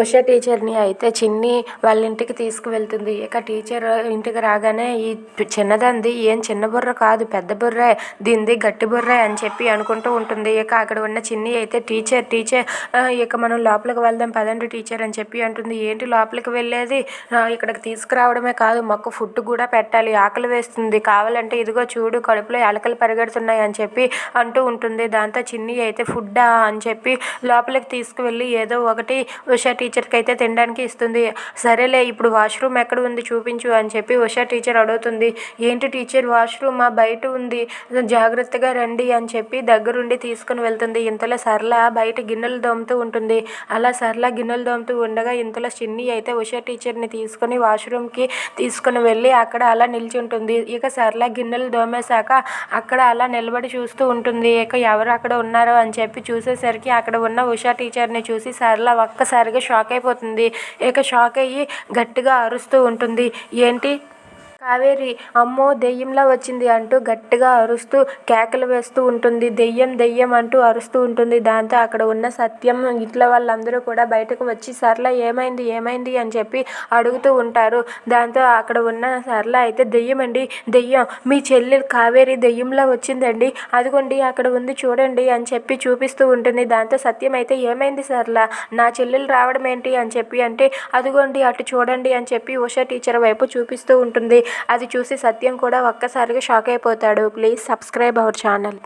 ఉష టీచర్ని అయితే చిన్ని వాళ్ళ ఇంటికి తీసుకువెళ్తుంది. ఇక టీచర్ ఇంటికి రాగానే ఈ చిన్నదంది ఏం చిన్న బుర్ర కాదు పెద్ద బుర్రే దీనిది గట్టి బుర్రే అని చెప్పి అనుకుంటూ ఉంటుంది. ఇక అక్కడ ఉన్న చిన్ని అయితే టీచర్ టీచర్ ఇక మనం లోపలికి వెళ్దాం పదండి టీచర్ అని చెప్పి అంటుంది. ఏంటి లోపలికి వెళ్ళేది? ఇక్కడికి తీసుకురావడమే కాదు మాకు ఫుడ్ కూడా పెట్టాలి ఆకలి వేస్తుంది కావాలంటే ఇదిగో చూడు కడుపులో ఎలకలు పరిగెడుతున్నాయి అని చెప్పి అంటూ ఉంటుంది. దాంతో చిన్ని అయితే ఫుడ్డా అని చెప్పి లోపలికి తీసుకువెళ్ళి ఏదో ఒకటి ఉషా టీచర్కి అయితే తినడానికి ఇస్తుంది. సరేలే ఇప్పుడు వాష్రూమ్ ఎక్కడ ఉంది చూపించు అని చెప్పి ఉషా టీచర్ అడుగుతుంది. ఏంటి టీచర్ వాష్రూమ్? మా బయట ఉంది. జాగ్రత్తగా రండి అని చెప్పి దగ్గరుండి తీసుకుని వెళ్తుంది. ఇంతలో సరళ బయట గిన్నెలు దోముతూ ఉంటుంది. అలా సరళ గిన్నెలు దోముతూ ఉండగా ఇంతలో చిన్ని అయితే ఉషా టీచర్ని తీసుకొని వాష్రూమ్కి తీసుకుని వెళ్ళి అక్కడ అలా నిలిచి ఉంటుంది ఇక సరళ గిన్నెలు దోమేశాక అక్కడ అలా నిలబడి చూస్తూ ఉంటుంది. ఇక ఎవరు అక్కడ ఉన్నారో అని చెప్పి చూసేసరికి అక్కడ ఉన్న ఉషా టీచర్ని చూసి సరళ ఒక్కసారిగా షాక్ అయిపోతుంది. ఇక షాక్ అయ్యి గట్టిగా అరుస్తూ ఉంటుంది. ఏంటి? కావేరి అమ్మో దెయ్యంలా వచ్చింది అంటూ గట్టిగా అరుస్తూ కేకలు వేస్తూ ఉంటుంది. దెయ్యం దెయ్యం అంటూ అరుస్తూ ఉంటుంది. దాంతో అక్కడ ఉన్న సత్యం ఇట్ల వాళ్ళందరూ కూడా బయటకు వచ్చి సర్ల ఏమైంది? ఏమైంది? అని చెప్పి అడుగుతూ ఉంటారు. దాంతో అక్కడ ఉన్న సర్ల అయితే దెయ్యం అండి దెయ్యం మీ చెల్లి కావేరి దెయ్యంలా వచ్చిందండి. అదిగోండి అక్కడ ఉంది చూడండి అని చెప్పి చూపిస్తూ ఉంటుంది. దాంతో సత్యం అయితే ఏమైంది సర్ల? నా చెల్లెలు రావడం ఏంటి? అని చెప్పి అంటే అదిగోండి అటు చూడండి అని చెప్పి ఉషా టీచర్ వైపు చూపిస్తూ ఉంటుంది. అది చూసి సత్యం కూడా ఒక్కసారిగా షాక్ అయిపోతాడు. Please subscribe our channel.